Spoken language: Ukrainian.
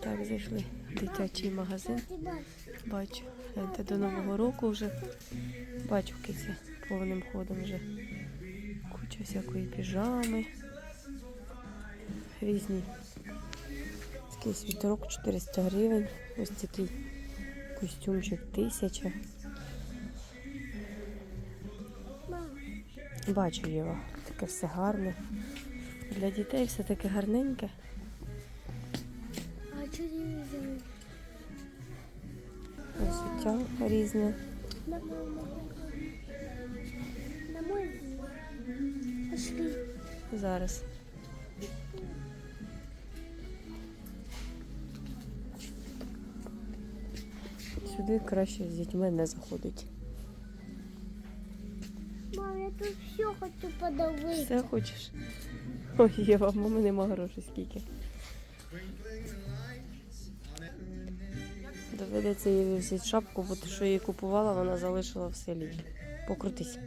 Так, зайшли в дитячий магазин. Бачу, гляньте, до Нового року вже. Бачу киця повним ходом вже. Куча всякої піжами. Різні. Такий світорок 400 гривень. Ось такий костюмчик 1000. Бачу його. Таке все гарне. Для дітей все таке гарненьке. Телевизор? Різне. Зараз. Сюди краще з дітьми не заходить. Мам, я тут все хочу подавить. Все хочеш? Ой, Єва, мами нема грошей скільки. Доведеться їй взяти шапку, бо те, що її купувала, вона залишила в селі. Покрутись.